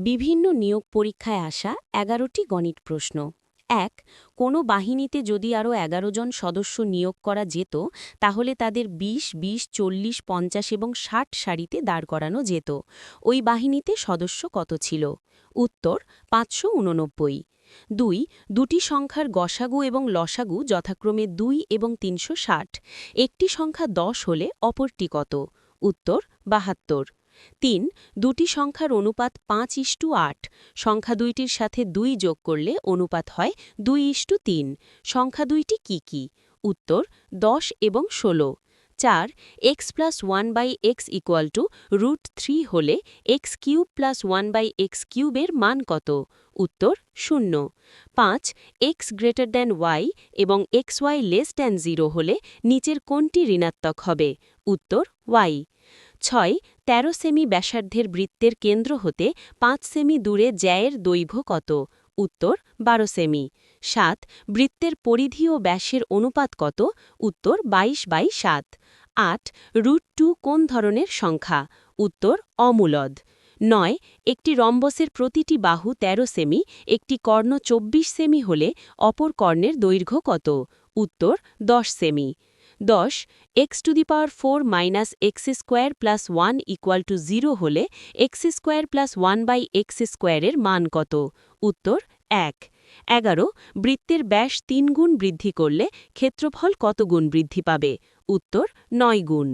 বিভিন্ন নিয়োগ পরীক্ষায় আসা এগারোটি গণিত প্রশ্ন। এক, কোনো বাহিনীতে যদি আরও এগারো জন সদস্য নিয়োগ করা যেত, তাহলে তাদের ২০ ২০ চল্লিশ, পঞ্চাশ এবং ষাট সারিতে দাঁড় করানো যেত। ওই বাহিনীতে সদস্য কত ছিল? উত্তর, পাঁচশো উননব্বই। দুই, দুটি সংখ্যার গসাগু এবং লসাগু যথাক্রমে দুই এবং তিনশো ষাট। একটি সংখ্যা দশ হলে অপরটি কত? উত্তর, বাহাত্তর। তিন, দুটি সংখ্যার অনুপাত পাঁচ ইস্টু আট। সংখ্যা দুইটির সাথে দুই যোগ করলে অনুপাত হয় দুই ইস্টু তিন। সংখ্যা দুইটি কি কি? উত্তর, দশ এবং ষোলো। চার, x plus one by x equal to root three হলে x cube plus one by x কিউবের মান কত? উত্তর, শূন্য। পাঁচ, এক্স গ্রেটার দ্যান ওয়াই এবং x y less than zero হলে নিচের কোনটি ঋণাত্মক হবে? উত্তর, ওয়াই। ছয় ১৩ সেমি ব্যাসার্ধের বৃত্তের কেন্দ্র হতে পাঁচ সেমি দূরে জ্যায়ের দৈর্ঘ্য কত? উত্তর, বারো সেমি। সাত, বৃত্তের পরিধি ও ব্যাসের অনুপাত কত? উত্তর ২২ বাই সাত। আট, রুট টু কোন ধরনের সংখ্যা? উত্তর, অমূলদ। নয়, একটি রম্বসের প্রতিটি বাহু ১৩ সেমি, একটি কর্ণ ২৪ সেমি হলে অপর কর্ণের দৈর্ঘ্য কত? উত্তর ১০ সেমি। দশ x to the power four minus x square plus one equal to zero হলে x square plus one by x স্কোয়ারের মান কত? উত্তর, এক। এগারো, বৃত্তের ব্যাস তিন গুণ বৃদ্ধি করলে ক্ষেত্রফল কত গুণ বৃদ্ধি পাবে? উত্তর, নয় গুণ।